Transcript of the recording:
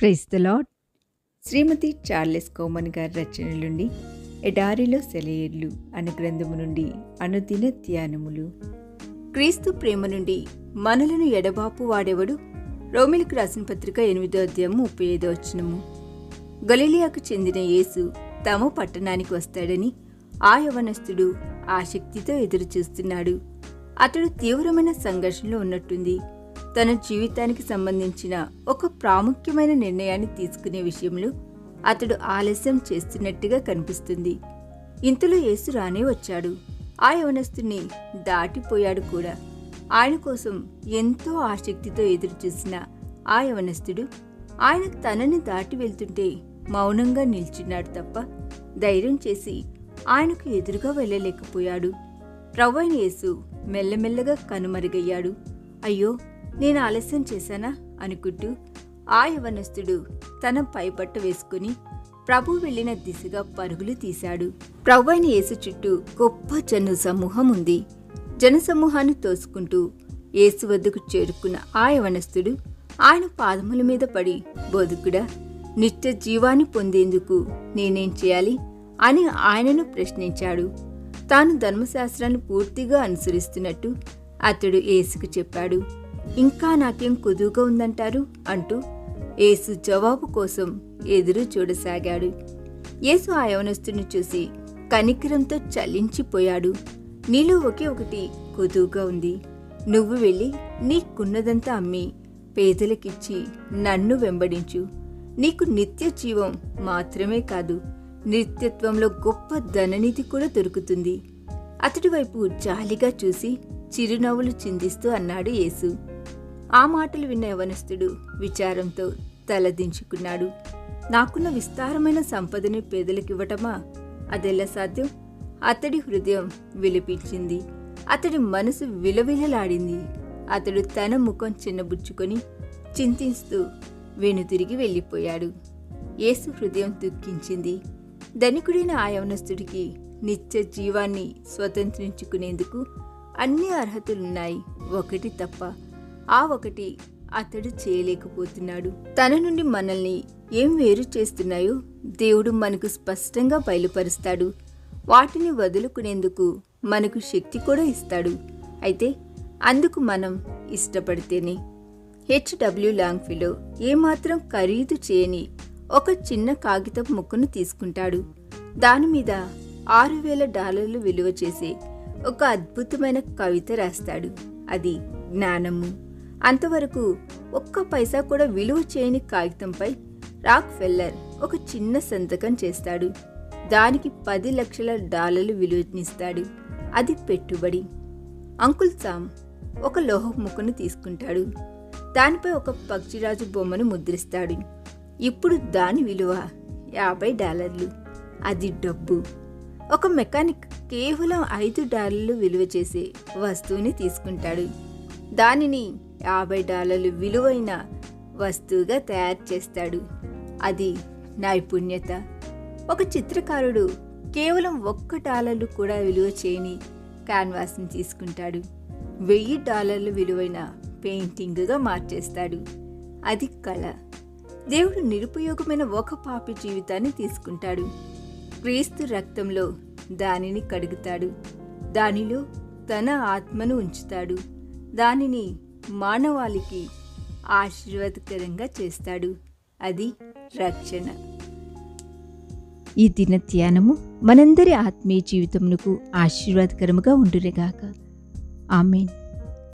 Praise the lord Shrimati Charles Cowman గారి రచన నుండి ఎడారిలో సెలయేర్లు అనే గ్రంథము నుండి అనుదిన ధ్యానములు. క్రీస్తు ప్రేమ నుండి మనలను ఎడబాపు వాడెవడు? రోమిలకు రాసిన పత్రిక ఎనిమిదో అధ్యాయం ముప్పై ఐదో వచ్చినము గలీలియాకు చెందిన యేసు తమ పట్టణానికి వస్తాడని ఆ యవనస్తుడు ఆసక్తితో ఎదురు చూస్తున్నాడు అతడు తీవ్రమైన సంఘర్షణలో ఉన్నట్టుంది. తన జీవితానికి సంబంధించిన ఒక ప్రాముఖ్యమైన నిర్ణయాన్ని తీసుకునే విషయంలో అతడు ఆలస్యం చేస్తున్నట్టుగా కనిపిస్తుంది. ఇంతలో యేసు రానే వచ్చాడు. ఆ యవనస్తుని దాటిపోయాడు కూడా. ఆయన కోసం ఎంతో ఆసక్తితో ఎదురుచూసిన ఆ యవనస్తుడు ఆయన తనని దాటి వెళ్తుంటే మౌనంగా నిల్చున్నాడు తప్ప ధైర్యం చేసి ఆయనకు ఎదురుగా వెళ్ళలేకపోయాడు. ప్రవ్వైన యేసు మెల్లమెల్లగా కనుమరుగయ్యాడు. అయ్యో నేను ఆలస్యం చేశానా? అనుకుంటూ ఆ యవనస్తుడు తన పైపట్ట వేసుకుని ప్రభు వెళ్ళిన దిశగా పరుగులు తీశాడు. ప్రవ్వైన యేసు చుట్టూ గొప్ప జను సమూహం ఉంది. జనసమూహాన్ని తోసుకుంటూ యేసు వద్దకు చేరుకున్న ఆ యవనస్తుడు ఆయన పాదముల మీద పడి బోధకుడా నిత్య జీవాన్ని పొందేందుకు నేనేం చేయాలి? అని ఆయనను ప్రశ్నించాడు. తాను ధర్మశాస్త్రాన్ని పూర్తిగా అనుసరిస్తున్నట్టు అతడు యేసుకు చెప్పాడు. ఇంకా నాకేం కుదువుగా ఉందంటారు? అంటూ యేసు జవాబు కోసం ఎదురు చూడసాగాడు. యేసు ఆ యవనస్తుని చూసి కనికరంతో చలించిపోయాడు. నీలో ఒకే ఒకటి కుదువుగా ఉంది. నువ్వు వెళ్ళి నీకున్నదంతా అమ్మి పేదలకిచ్చి నన్ను వెంబడించు. నీకు నిత్య జీవం మాత్రమే కాదు నిత్యత్వంలో గొప్ప ధననిధి కూడా దొరుకుతుంది. అతడి వైపు జాలిగా చూసి చిరునవ్వులు చిందిస్తూ అన్నాడు యేసు. ఆ మాటలు విన్న యవనస్తుడు విచారంతో తలదించుకున్నాడు. నాకున్న విస్తారమైన సంపదని పేదలకివ్వటమా? అదెలా సాధ్యం? అతడి హృదయం విలిపించింది. అతడి మనసు విలవిలలాడింది. అతడు తన ముఖం చిన్నబుచ్చుకొని చింతిస్తూ వెనుతిరిగి వెళ్ళిపోయాడు. యేసు హృదయం దుఃఖించింది. ధనికుడైన ఆ యవనస్తుడికి నిత్య జీవాన్ని స్వతంత్రించుకునేందుకు అన్ని అర్హతలున్నాయి. ఒకటి తప్ప ఆ ఒకటి అతడు చేయలేకపోతున్నాడు. తన నుండి మనల్ని ఏం వేరు చేస్తున్నాయో దేవుడు మనకు స్పష్టంగా బయలుపరుస్తాడు. వాటిని వదులుకునేందుకు మనకు శక్తి కూడా ఇస్తాడు. అయితే అందుకు మనం ఇష్టపడితేనే. హెచ్డబ్ల్యూ లాంగ్ఫిలో ఏమాత్రం ఖరీదు చేయని ఒక చిన్న కాగితం ముక్కను తీసుకుంటాడు. దాని మీద ఆరు వేల డాలర్లు విలువ చేసే ఒక అద్భుతమైన కవిత రాస్తాడు. అది జ్ఞానము. అంతవరకు ఒక్క పైసా కూడా విలువ చేయని కాగితంపై రాక్ ఫెల్లర్ ఒక చిన్న సంతకం చేస్తాడు. దానికి పది లక్షల డాలర్లు విలువనిస్తాడు. అది పెట్టుబడి. అంకుల్ సామ్ ఒక లోహ ముక్కను తీసుకుంటాడు. దానిపై ఒక పక్షిరాజు బొమ్మను ముద్రిస్తాడు. ఇప్పుడు దాని విలువ యాభై డాలర్లు. అది డబ్బు. ఒక మెకానిక్ కేవలం ఐదు డాలర్లు విలువ చేసే వస్తువుని తీసుకుంటాడు. దానిని యాభై డాలర్లు విలువైన వస్తువుగా తయారు చేస్తాడు. అది నైపుణ్యత. ఒక చిత్రకారుడు కేవలం ఒక్క డాలర్లు కూడా విలువ చేయని క్యాన్వాస్ని తీసుకుంటాడు. వెయ్యి డాలర్లు విలువైన పెయింటింగ్గా మార్చేస్తాడు. అది కళ. దేవుడు నిరుపయోగమైన ఒక పాపి జీవితాన్ని తీసుకుంటాడు. క్రీస్తు రక్తంలో దానిని కడుగుతాడు. దానిలో తన ఆత్మను ఉంచుతాడు. దానిని మానవాళికి ఆశీర్వాదకరంగా చేస్తాడు. అది రక్షణ. ఈ దిన ధ్యానము మనందరి ఆత్మీయ జీవితమునకు ఆశీర్వాదకరముగా ఉండురేగాక ఆమెన్.